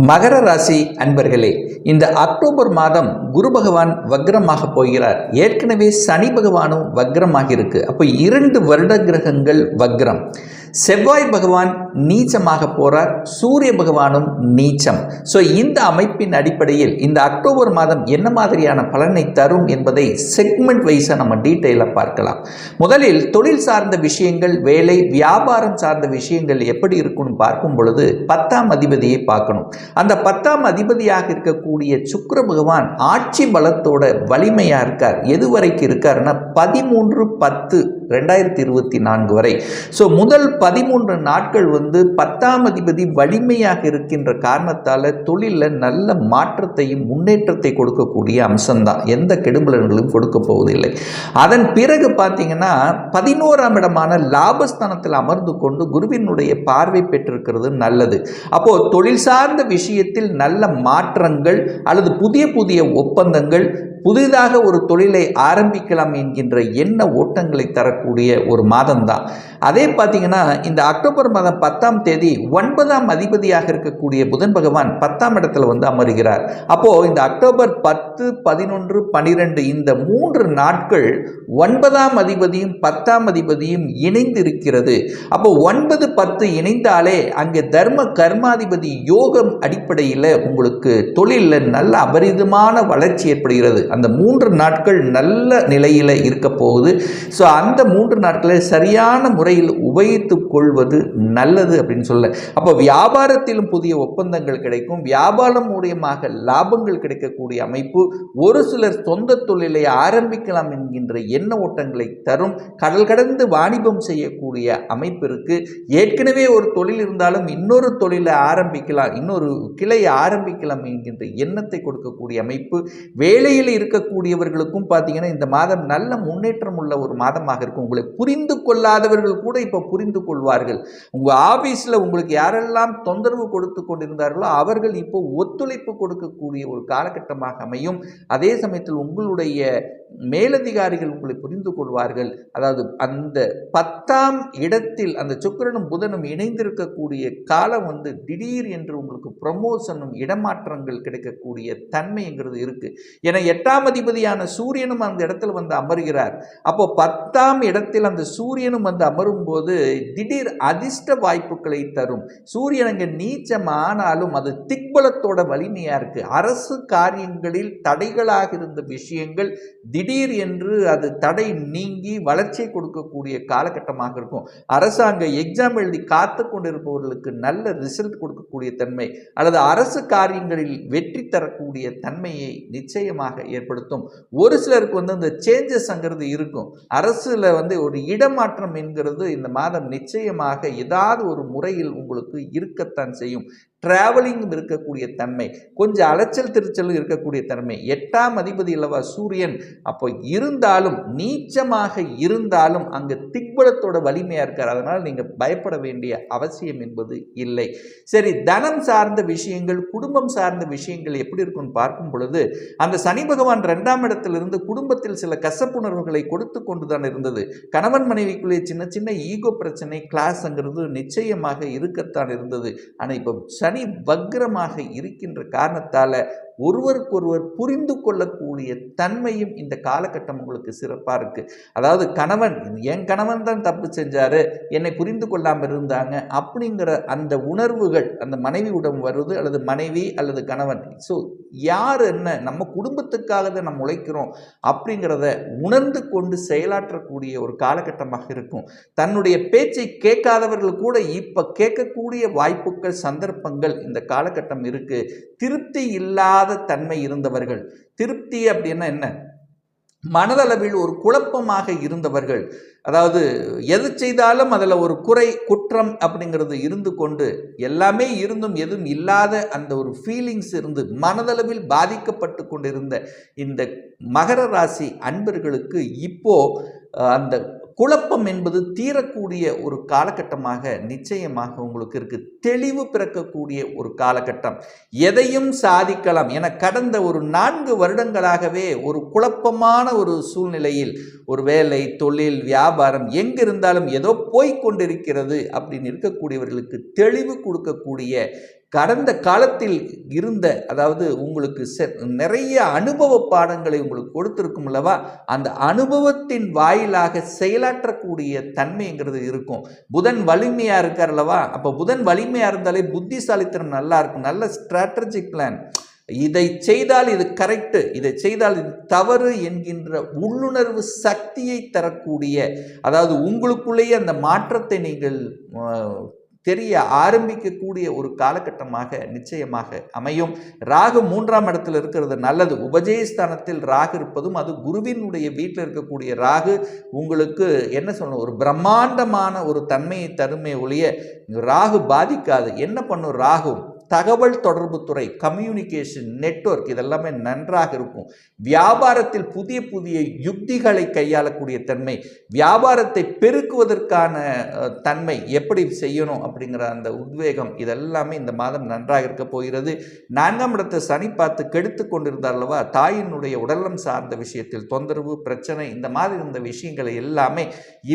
மகர ராசி அன்பர்களே இந்த அக்டோபர் மாதம் குரு பகவான் வக்ரமாக போகிறார். ஏற்கனவே சனி பகவானும் வக்ரமாக இருக்கு. அப்போ இரண்டு வருட கிரகங்கள் வக்ரம். செவ்வாய் பகவான் நீச்சமாக போறார் சூரிய பகவானும் நீச்சம். ஸோ இந்த அமைப்பின் அடிப்படையில் இந்த அக்டோபர் மாதம் என்ன மாதிரியான பலனை தரும் என்பதை செக்மெண்ட் வைஸாக நம்ம டீட்டெயிலாக பார்க்கலாம். முதலில் தொழில் சார்ந்த விஷயங்கள் வேலை வியாபாரம் சார்ந்த விஷயங்கள் எப்படி இருக்கும்னு பார்க்கும் பொழுது பத்தாம் அதிபதியை பார்க்கணும். அந்த பத்தாம் அதிபதியாக இருக்கக்கூடிய சுக்கர பகவான் ஆட்சி பலத்தோட வலிமையாக இருக்கார். எது வரைக்கும் இருக்காருன்னா பதிமூன்று பத்து ரெண்டாயிரத்தி இருபத்தி நான்கு வரை. ஸோ முதல் பதிமூன்று நாட்கள் வந்து பத்தாம் அதிபதி வலிமையாக இருக்கின்ற காரணத்தால் தொழிலில் நல்ல மாற்றத்தையும் முன்னேற்றத்தை கொடுக்கக்கூடிய அம்சம்தான். எந்த கெடுபலன்களும் கொடுக்க போவதில்லை. அதன் பிறகு பார்த்தீங்கன்னா பதினோராம் இடமான லாபஸ்தானத்தில் அமர்ந்து கொண்டு குருவினுடைய பார்வை பெற்றிருக்கிறது நல்லது. அப்போது தொழில் சார்ந்த விஷயத்தில் நல்ல மாற்றங்கள் அல்லது புதிய புதிய ஒப்பந்தங்கள் புதிதாக ஒரு தொழிலை ஆரம்பிக்கலாம் என்கின்ற எண்ண ஓட்டங்களை தரக்கூடிய ஒரு மாதம்தான். அதே பார்த்தீங்கன்னா இந்த அக்டோபர் மாதம் பத்தாம் தேதி ஒன்பதாம் அதிபதியாக இருக்கக்கூடிய புதன் பகவான் பத்தாம் இடத்துல வந்து அமருகிறார். அப்போ இந்த அக்டோபர் பத்து பதினொன்று பனிரெண்டு இந்த மூன்று நாட்கள் ஒன்பதாம் அதிபதியும் பத்தாம் அதிபதியும் இணைந்து இருக்கிறது அப்போ ஒன்பது பத்து இணைந்தாலே அங்கே தர்ம கர்மாதிபதி யோகம் அடிப்படையில் உங்களுக்கு தொழிலில் நல்ல அபரிதமான வளர்ச்சி ஏற்படுகிறது. அந்த மூன்று நாட்கள் நல்ல நிலையில் இருக்க போகுது. ஸோ அந்த மூன்று நாட்களை சரியான முறையில் உபயோகித்து கொள்வது நல்லது அப்படின்னு சொல்ல அப்போ வியாபாரத்திலும் புதிய ஒப்பந்தங்கள் கிடைக்கும். வியாபாரம் மூலியமாக லாபங்கள் கிடைக்கக்கூடிய அமைப்பு ஒரு சிலர் சொந்த தொழிலை ஆரம்பிக்கலாம் என்கின்ற எண்ண ஓட்டங்களை தரும். கடல் கடந்து வாணிபம் செய்யக்கூடிய அமைப்பு இருக்கு. ஏற்கனவே ஒரு தொழில் இருந்தாலும் இன்னொரு தொழிலை ஆரம்பிக்கலாம் இன்னொரு கிளையை ஆரம்பிக்கலாம் என்கின்ற எண்ணத்தை கொடுக்கக்கூடிய அமைப்பு. வேலையில் இருக்கக்கூடியவர்களுக்கும் பார்த்தீங்கன்னா இந்த மாதம் நல்ல முன்னேற்றம் உள்ள ஒரு மாதமாக இருக்கும். உங்களை புரிந்து கொள்ளாதவர்கள் கூட இப்போ புரிந்து கொள்வார்கள். உங்கள் ஆஃபீஸில் உங்களுக்கு யாரெல்லாம் தொந்தரவு கொடுத்து கொண்டிருந்தார்களோ அவர்கள் இப்போ ஒத்துழைப்பு கொடுக்கக்கூடிய ஒரு காலகட்டமாக அமையும். அதே சமயத்தில் உங்களுடைய மேலதிகாரிகள் உங்களை புரிந்து கொள்வார்கள். அதாவது அந்த பத்தாம் இடத்தில் அந்த சுக்கிரனும் புதனும் இணைந்திருக்கக்கூடிய காலம் வந்து திடீர் என்று உங்களுக்கு ப்ரமோஷனும் இடமாற்றங்கள் கிடைக்கக்கூடிய தன்மைங்கிறது இருக்குது ஏன்னா எட்டாம் அதிபதியான சூரியனும் அந்த இடத்துல வந்து அமர்கிறார். அப்போ பத்தாம் இடத்தில் அந்த சூரியனும் வந்து அமரும் போது திடீர் அதிர்ஷ்ட வாய்ப்புகளை தரும். சூரியன் அங்கே நீச்சம் ஆனாலும் அது திக்பலத்தோட வலிமையாக இருக்குது அரசு காரியங்களில் தடைகளாக இருந்த விஷயங்கள் திடீர் என்று அது தடை நீங்கி வளர்ச்சி கொடுக்கக்கூடிய காலகட்டமாக இருக்கும். அரசாங்க எக்ஸாம் எழுதி காத்து கொண்டிருப்பவர்களுக்கு நல்ல ரிசல்ட் கொடுக்கக்கூடிய தன்மை அல்லது அரசு காரியங்களில் வெற்றி தரக்கூடிய தன்மையை நிச்சயமாக ஏற்படுத்தும். ஒரு சிலருக்கு வந்து அந்த சேஞ்சஸ்ங்கிறது இருக்கும். அரசில் வந்து ஒரு இடமாற்றம் என்கிறது இந்த மாதம் நிச்சயமாக ஏதாவது ஒரு முறையில் உங்களுக்கு இருக்கத்தான் செய்யும். டிராவலிங் இருக்கக்கூடிய தன்மை கொஞ்சம் அலைச்சல் திருச்சலும் இருக்கக்கூடிய தன்மை. எட்டாம் அதிபதி அல்லவா சூரியன்? அப்போ இருந்தாலும் நீச்சமாக இருந்தாலும் அங்கே திக்பலத்தோட வலிமையாக இருக்கார். அதனால் நீங்கள் பயப்பட வேண்டிய அவசியம் என்பது இல்லை. சரி தனம் சார்ந்த விஷயங்கள் குடும்பம் சார்ந்த விஷயங்கள் எப்படி இருக்கும்னு பார்க்கும் பொழுது அந்த சனி பகவான் ரெண்டாம் இடத்திலிருந்து குடும்பத்தில் சில கசப்புணர்வுகளை கொடுத்து கொண்டு தான் இருந்தது. கணவன் மனைவிக்குள்ளே சின்ன சின்ன ஈகோ பிரச்சனை கிளாஸ்ங்கிறது நிச்சயமாக இருக்கத்தான் இருந்தது. ஆனால் இப்போ சனி வக்ரமாக இருக்கின்ற காரணத்தால் ஒருவருக்கொருவர் புரிந்து கொள்ளக்கூடிய தன்மையும் இந்த காலகட்டம் உங்களுக்கு சிறப்பாக இருக்குது அதாவது கணவன் என் கணவன் தான் தப்பு செஞ்சார் என்னை புரிந்து கொள்ளாமல் இருந்தாங்க அப்படிங்கிற அந்த உணர்வுகள் அந்த மனைவியுடன் வருது அல்லது மனைவி அல்லது கணவன். ஸோ யார் என்ன நம்ம குடும்பத்துக்காக தான் நம்ம உழைக்கிறோம் அப்படிங்கிறத உணர்ந்து கொண்டு செயலாற்றக்கூடிய ஒரு காலகட்டமாக இருக்கும். தன்னுடைய பேச்சை கேட்காதவர்கள் கூட இப்போ கேட்கக்கூடிய வாய்ப்புகள் சந்தர்ப்பங்கள் இந்த காலகட்டம் இருக்குது திருப்தி இல்லாத தன்மை இருந்தவர்கள். திருப்தி அப்படின்னா என்ன? மனதளவில் ஒரு குழப்பமாக இருந்தவர்கள். அதாவது எது செய்தாலும் அதில் ஒரு குறை குற்றம் அப்படிங்கிறது இருந்து கொண்டு எல்லாமே இருந்தும் எதுவும் இல்லாத அந்த ஒரு ஃபீலிங்ஸ் இருந்து மனதளவில் பாதிக்கப்பட்டு கொண்டிருந்த இந்த மகர ராசி அன்பர்களுக்கு இப்போ அந்த குழப்பம் என்பது தீரக்கூடிய ஒரு காலகட்டமாக நிச்சயமாக உங்களுக்கு இருக்கு. தெளிவு பிறக்கக்கூடிய ஒரு காலகட்டம். எதையும் சாதிக்கலாம். என கடந்த ஒரு நான்கு வருடங்களாகவே ஒரு குழப்பமான ஒரு சூழ்நிலையில் ஒரு வேலை தொழில் வியாபாரம் எங்கிருந்தாலும் ஏதோ போய்க் கொண்டிருக்கிறது அப்படின்னு இருக்கக்கூடியவர்களுக்கு தெளிவு கொடுக்கக்கூடிய கடந்த காலத்தில் இருந்த அதாவது உங்களுக்கு செ நிறைய அனுபவ பாடங்களை உங்களுக்கு கொடுத்துருக்கும் அல்லவா? அந்த அனுபவத்தின் வாயிலாக செயலாற்றக்கூடிய தன்மைங்கிறது இருக்கும். புதன் வலிமையாக இருக்கார் அல்லவா? அப்போ புதன் வலிமையாக இருந்தாலே புத்திசாலித்தனம் நல்லா இருக்கும். நல்ல ஸ்ட்ராட்டஜிக் பிளான் இதை செய்தால் இது கரெக்டு இதை செய்தால் இது தவறு என்கின்ற உள்ளுணர்வு சக்தியை தரக்கூடிய அதாவது உங்களுக்குள்ளேயே அந்த மாற்றத்தை நீங்கள் தெரிய ஆரம்பிக்கக்கூடிய ஒரு காலகட்டமாக நிச்சயமாக அமையும். ராகு மூன்றாம் இடத்தில் இருக்கிறது நல்லது. உபஜயஸ்தானத்தில் ராகு இருப்பதும் அது குருவினுடைய வீட்டில் இருக்கக்கூடிய ராகு உங்களுக்கு என்ன சொல்லணும்? ஒரு பிரம்மாண்டமான ஒரு தன்மையை தருமே ஒழிய ராகு பாதிக்காது. என்ன பண்ணும்? ராகு தகவல் தொடர்புத்துறை கம்யூனிகேஷன் நெட்வொர்க் இதெல்லாமே நன்றாக இருக்கும். வியாபாரத்தில் புதிய புதிய யுக்திகளை கையாளக்கூடிய தன்மை வியாபாரத்தை பெருக்குவதற்கான தன்மை எப்படி செய்யணும் அப்படிங்கிற அந்த உத்வேகம் இதெல்லாமே இந்த மாதம் நன்றாக இருக்க போகிறது. நான்காம் இடத்தை சனி பார்த்து கெடுத்து கொண்டிருந்தார் அல்லவா? தாயினுடைய உடலம் சார்ந்த விஷயத்தில் தொந்தரவு பிரச்சனை இந்த மாதிரி இருந்த விஷயங்களை எல்லாமே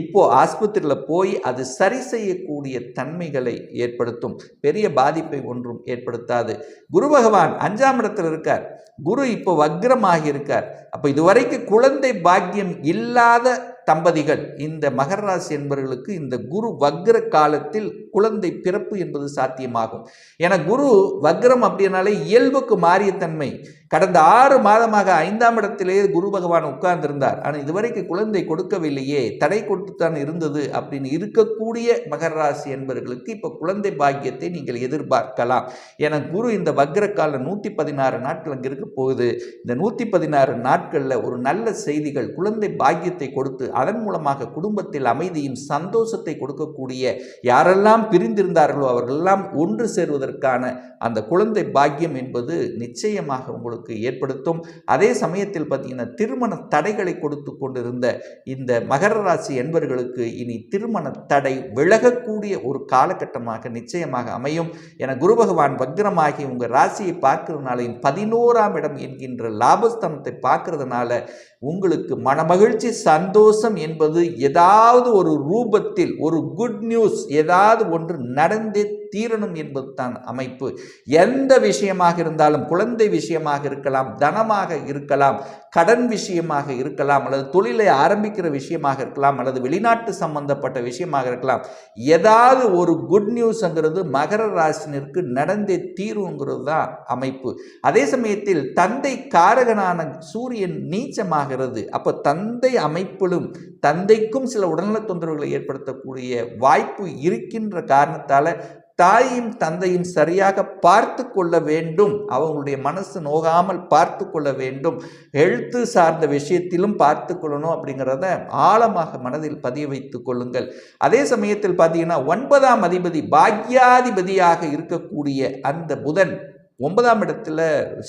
இப்போ ஆஸ்பத்திரியில் போய் அது சரி செய்யக்கூடிய தன்மைகளை ஏற்படுத்தும். பெரிய பாதிப்பை ஒன்றும் ஏற்படுத்தாது. குரு பகவான் அஞ்சாம் இடத்தில் இருக்கார். குரு இப்போ வக்ரமாகி இருக்கார் அப்போ இதுவரைக்கும் குழந்தை பாக்கியம் இல்லாத தம்பதிகள் இந்த மகர ராசி என்பவர்களுக்கு இந்த குரு வக்ர காலத்தில் குழந்தை பிறப்பு என்பது சாத்தியமாகும். என குரு வக்ரம் அப்படின்னாலே இயல்புக்கு மாறிய தன்மை. கடந்த ஆறு மாதமாக ஐந்தாம் இடத்திலேயே குரு பகவான் உட்கார்ந்திருந்தார். ஆனால் இதுவரைக்கும் குழந்தை கொடுக்கவில்லையே தடை கொடுத்துத்தான் இருந்தது அப்படின்னு இருக்கக்கூடிய மகர ராசி என்பவர்களுக்கு இப்போ குழந்தை பாக்கியத்தை நீங்கள் எதிர்பார்க்கலாம். என குரு இந்த வக்ரக்கால நூற்றி பதினாறு நாட்கள் அங்கே இருக்க போகுது. இந்த நூற்றி பதினாறு நாட்களில் ஒரு நல்ல செய்திகள் குழந்தை பாக்கியத்தை கொடுத்து அதன் மூலமாக குடும்பத்தில் அமைதியும் சந்தோஷத்தை கொடுக்கக்கூடிய யாரெல்லாம் பிரிந்திருந்தார்களோ அவர்களெல்லாம் ஒன்று சேருவதற்கான அந்த குழந்தை பாக்கியம் என்பது நிச்சயமாக உங்களுக்கு ஏற்படுத்தும். அதே சமயத்தில் பார்த்தீங்கன்னா திருமண தடைகளை கொடுத்து கொண்டிருந்த இந்த மகர ராசி என்பவர்களுக்கு இனி திருமண தடை விலகக்கூடிய ஒரு காலகட்டமாக நிச்சயமாக அமையும். என குரு பகவான் வக்ரமாகி உங்கள் ராசியை பார்க்கறதுனாலையும் பதினோராம் இடம் என்கின்ற லாபஸ்தானத்தை பார்க்கறதுனால உங்களுக்கு மனமகிழ்ச்சி சந்தோஷம் என்பது ஏதாவது ஒரு ரூபத்தில் ஒரு குட் நியூஸ் ஏதாவது ஒன்று நடந்தே தீரணும் என்பது தான் அமைப்பு. எந்த விஷயமாக இருந்தாலும் குழந்தை விஷயமாக இருக்கலாம் தனமாக இருக்கலாம் கடன் விஷயமாக இருக்கலாம் அல்லது தொழிலை ஆரம்பிக்கிற விஷயமாக இருக்கலாம் அல்லது வெளிநாட்டு சம்பந்தப்பட்ட விஷயமாக இருக்கலாம் ஏதாவது ஒரு குட் நியூஸ்ங்கிறது மகர ராசினருக்கு நடந்தே தீருங்கிறது தான் அமைப்பு. அதே சமயத்தில் தந்தை காரகனான சூரியன் நீச்சமாகிறது. அப்போ தந்தை அமைப்பிலும் தந்தைக்கும் சில உடல்நலத் தொந்தரவுகளை ஏற்படுத்தக்கூடிய வாய்ப்பு இருக்கின்ற காரணத்தால் தாயும் தந்தையும் சரியாக பார்த்து கொள்ள வேண்டும். அவங்களுடைய மனசு நோகாமல் பார்த்து கொள்ள வேண்டும். எழுத்து சார்ந்த விஷயத்திலும் பார்த்து கொள்ளணும் அப்படிங்கிறத ஆழமாக மனதில் பதிய வைத்து கொள்ளுங்கள். அதே சமயத்தில் பார்த்தீங்கன்னா ஒன்பதாம் அதிபதி பாக்யாதிபதியாக இருக்கக்கூடிய அந்த புதன் ஒன்பதாம் இடத்துல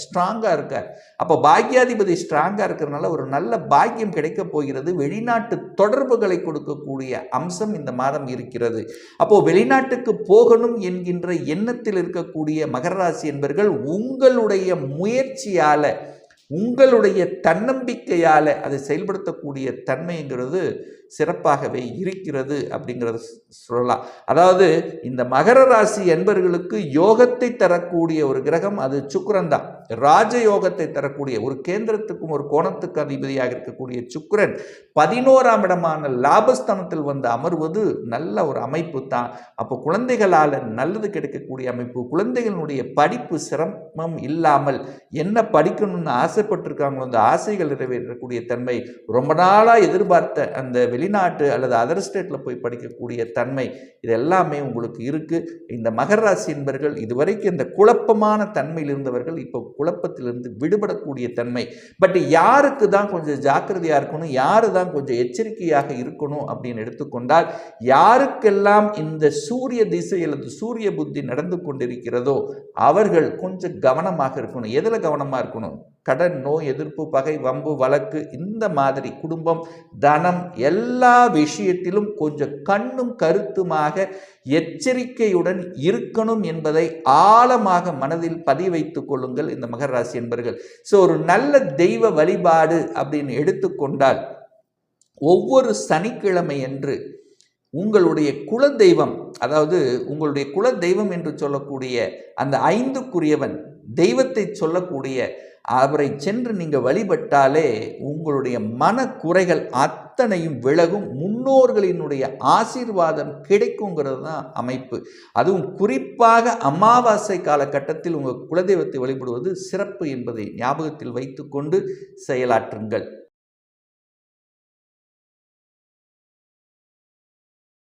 ஸ்ட்ராங்காக இருக்கார் அப்போ பாக்யாதிபதி ஸ்ட்ராங்காக இருக்கிறதுனால ஒரு நல்ல பாக்கியம் கிடைக்க போகிறது. வெளிநாட்டு தொடர்புகளை கொடுக்கக்கூடிய அம்சம் இந்த மாதம் இருக்கிறது. அப்போது வெளிநாட்டுக்கு போகணும் என்கின்ற எண்ணத்தில் இருக்கக்கூடிய மகர ராசி என்பர்கள் உங்களுடைய முயற்சியால் உங்களுடைய தன்னம்பிக்கையால் அதை செயல்படுத்தக்கூடிய தன்மைங்கிறது சிறப்பாகவே இருக்கிறது அப்படிங்கிறத சொல்லலாம். அதாவது இந்த மகர ராசி என்பர்களுக்கு யோகத்தை தரக்கூடிய ஒரு கிரகம் அது சுக்கிரன் தான். ராஜ யோகத்தை தரக்கூடிய ஒரு கேந்திரத்துக்கும் ஒரு கோணத்துக்கு அதிபதியாக இருக்கக்கூடிய சுக்கரன் பதினோராம் இடமான லாபஸ்தானத்தில் வந்து அமர்வது நல்ல ஒரு அமைப்பு தான். அப்போ குழந்தைகளால் நல்லது கிடைக்கக்கூடிய அமைப்பு குழந்தைகளுடைய படிப்பு சிரமம் இல்லாமல் என்ன படிக்கணும்னு ஆசைப்பட்டிருக்காங்களோ அந்த ஆசைகள் நிறைவேற்றக்கூடிய தன்மை ரொம்ப நாளாக எதிர்பார்த்த அந்த வெளிநாட்டு அல்லது அதர் ஸ்டேட்டில் போய் படிக்கக்கூடிய தன்மை இது எல்லாமே உங்களுக்கு இருக்குது இந்த மகர ராசி என்பவர்கள் இதுவரைக்கும் இந்த குழப்பமான தன்மையில் இருந்தவர்கள் இப்போ குழப்பத்திலிருந்து விடுபடக்கூடிய தன்மை. பட் யாருக்கு தான் கொஞ்சம் ஜாக்கிரதையாக இருக்கணும் யாரு தான் கொஞ்சம் எச்சரிக்கையாக இருக்கணும் அப்படின்னு எடுத்துக்கொண்டால் யாருக்கெல்லாம் இந்த சூரிய திசை அல்லது சூரிய புத்தி நடந்து கொண்டிருக்கிறதோ அவர்கள் கொஞ்சம் கவனமாக இருக்கணும். எதில் கவனமாக இருக்கணும்? கடன் நோய் எதிர்ப்பு பகை வம்பு வழக்கு இந்த மாதிரி குடும்பம் தனம் எல்லா விஷயத்திலும் கொஞ்சம் கண்ணும் கருத்துமாக எச்சரிக்கையுடன் இருக்கணும் என்பதை ஆழமாக மனதில் பதிய வைத்துக் கொள்ளுங்கள் இந்த மகர ராசி என்பர்கள். ஸோ ஒரு நல்ல தெய்வ வழிபாடு அப்படின்னு எடுத்துக்கொண்டால் ஒவ்வொரு சனிக்கிழமை என்று உங்களுடைய குல தெய்வம் அதாவது உங்களுடைய குல தெய்வம் என்று சொல்லக்கூடிய அந்த ஐந்துக்குரியவன் தெய்வத்தை சொல்லக்கூடிய அவரை சென்று நீங்கள் வழிபட்டாலே உங்களுடைய மனக்குறைகள் அத்தனையும் விலகும் முன்னோர்களினுடைய ஆசீர்வாதம் கிடைக்குங்கிறது தான் அமைப்பு. அதுவும் குறிப்பாக அமாவாசை காலகட்டத்தில் உங்கள் குலதெய்வத்தை வழிபடுவது சிறப்பு என்பதை ஞாபகத்தில் வைத்துக்கொண்டு செயலாற்றுங்கள்.